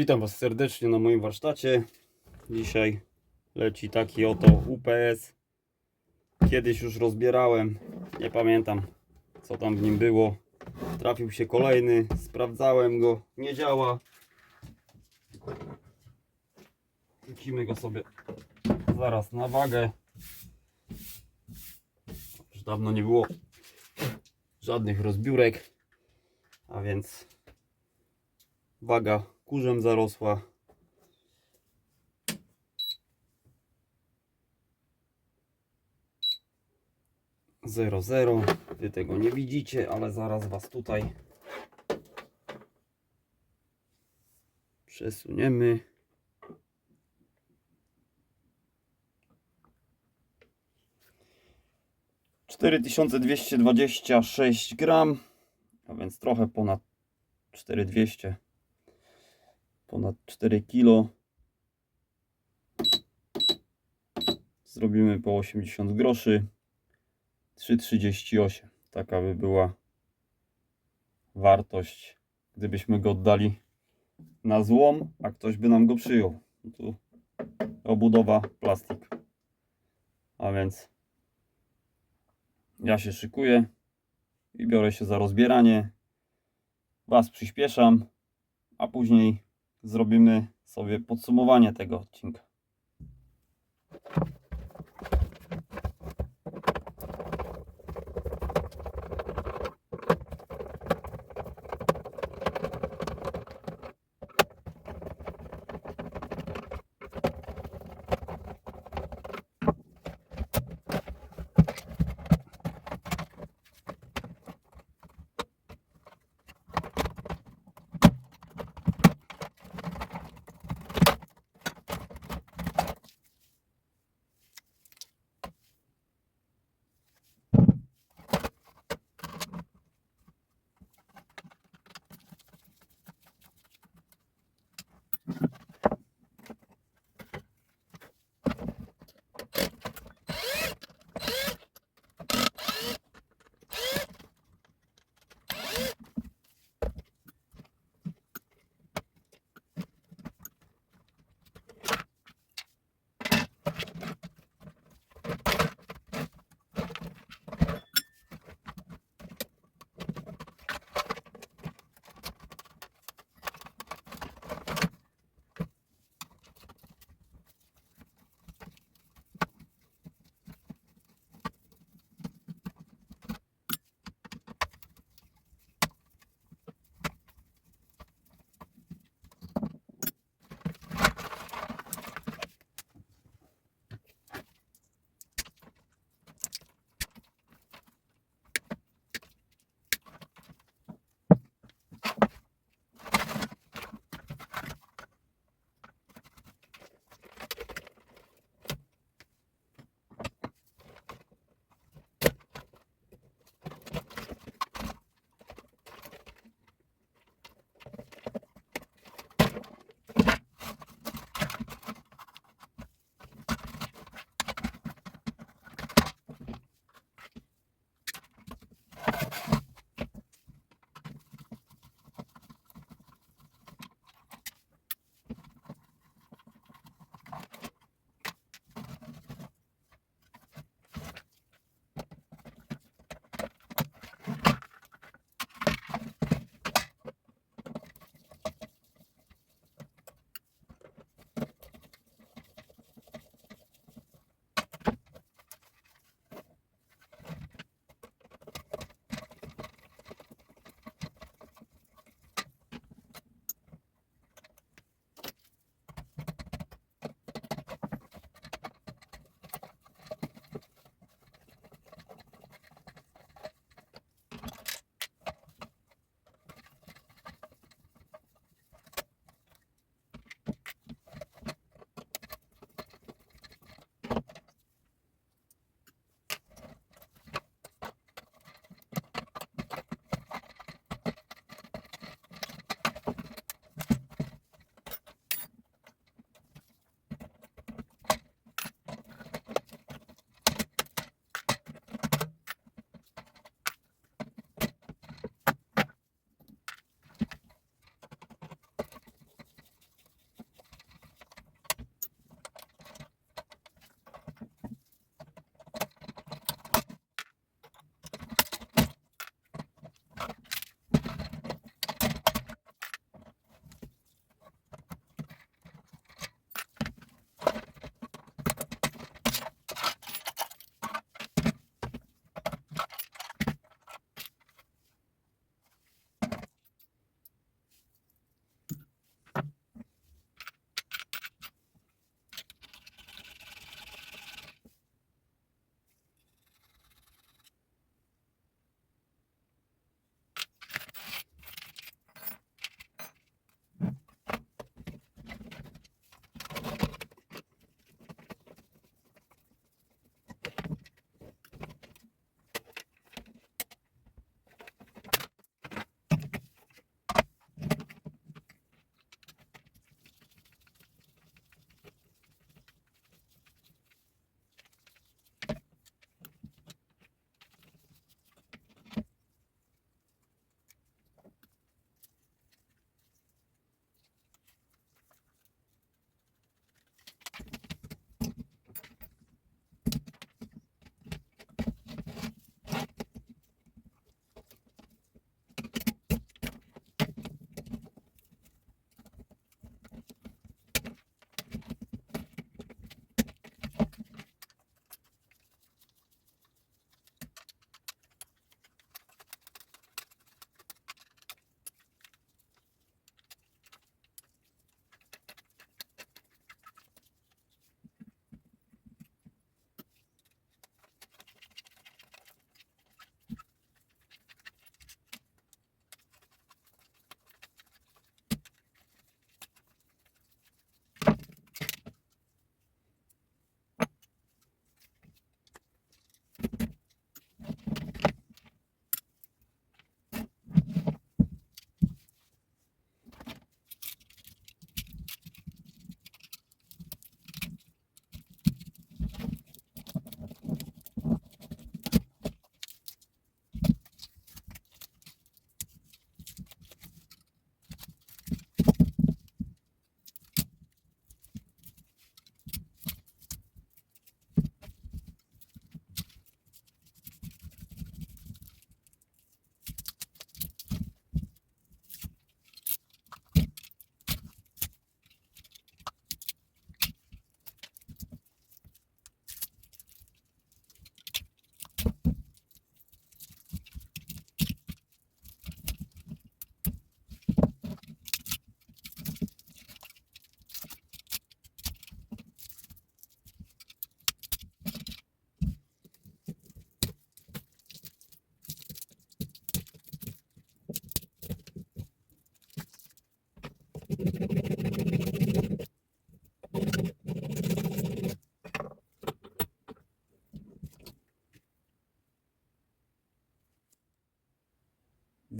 Witam Was serdecznie na moim warsztacie. Dzisiaj leci taki oto UPS. Kiedyś już rozbierałem, nie pamiętam co tam w nim było. Trafił się kolejny, sprawdzałem go, nie działa. Wrzucimy go sobie zaraz na wagę. Już dawno nie było żadnych rozbiórek, a więc waga kurzem zarosła. Zero zero. Wy tego nie widzicie, ale zaraz was tutaj przesuniemy. Cztery tysiące dwieście dwadzieścia sześć gram, a więc trochę ponad 4200 ponad 4 kg. Zrobimy po 80 groszy. 3,38. Taka by była wartość, gdybyśmy go oddali na złom, a ktoś by nam go przyjął. Tu obudowa plastik. A więc ja się szykuję i biorę się za rozbieranie. Was przyspieszam, a później zrobimy sobie podsumowanie tego odcinka.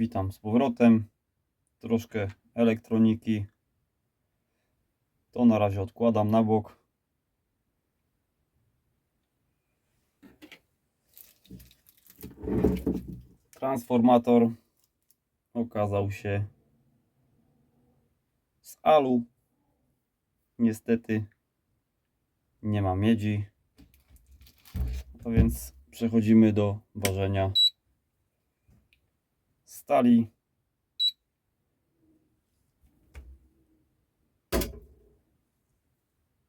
Witam z powrotem. Troszkę elektroniki. To na razie odkładam na bok. Transformator okazał się z alu. Niestety nie ma miedzi. A więc przechodzimy do ważenia stali.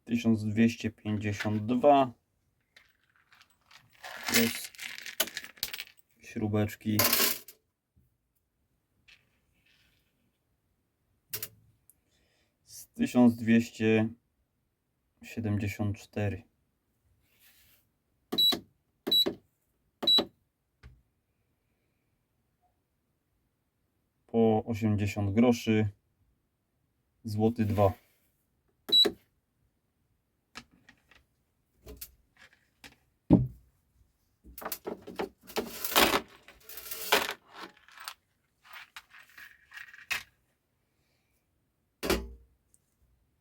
Tysiąc dwieście pięćdziesiąt dwa plus śrubeczki z tysiąc dwieście siedemdziesiąt cztery. po 80 groszy. Złoty 2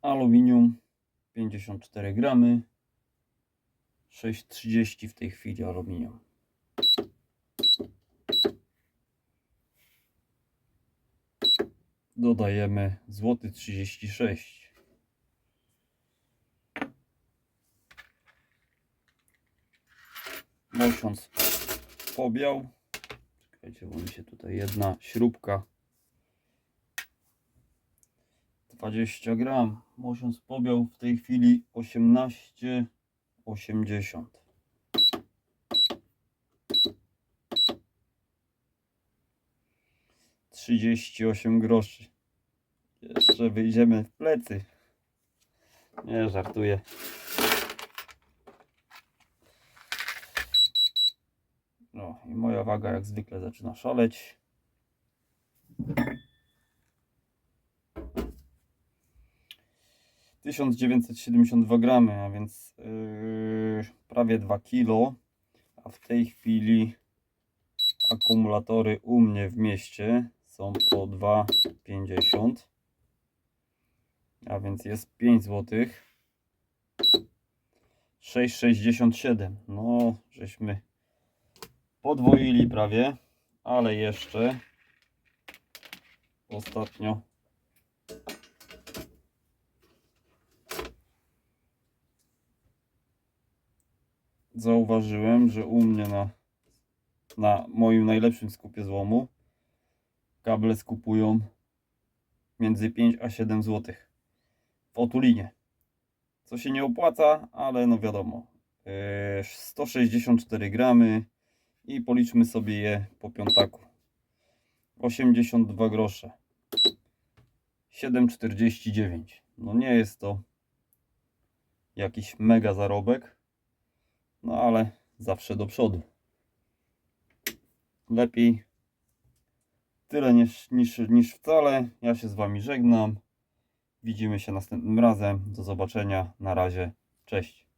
aluminium 54 gramy. 6,30 w tej chwili aluminium dodajemy złoty 36 mosiąc pobiał. Czekajcie bo mi się tutaj jedna śrubka. 20 gram. Mosiąc pobiał w tej chwili 18,80 38 groszy. Jeszcze wyjdziemy w plecy. Nie, żartuję. No i moja waga jak zwykle zaczyna szaleć. Tysiąc dziewięćset siedemdziesiąt dwa gramy, a więc yy, prawie 2 kilo. A w tej chwili akumulatory u mnie w mieście są po 2,50 a więc jest 5 zł 6,67 no żeśmy podwoili prawie ale jeszcze ostatnio zauważyłem, że u mnie na na moim najlepszym skupie złomu kable skupują między 5 a 7 zł w otulinie. Co się nie opłaca, ale no wiadomo. Yy, 164 gramy i policzmy sobie je po piątaku. 82 grosze. 7,49. No nie jest to jakiś mega zarobek, no ale zawsze do przodu lepiej tyle niż, niż, niż wcale. Ja się z Wami żegnam. Widzimy się następnym razem. Do zobaczenia. Na razie. Cześć.